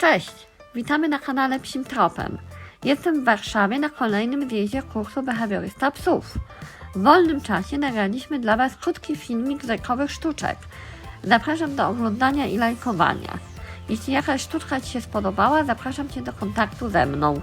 Cześć! Witamy na kanale Psim Tropem. Jestem w Warszawie na kolejnym zjeździe kursu behawiorysta psów. W wolnym czasie nagraliśmy dla Was krótki filmik z lekowych sztuczek. Zapraszam do oglądania i lajkowania. Jeśli jakaś sztuczka Ci się spodobała, zapraszam Cię do kontaktu ze mną.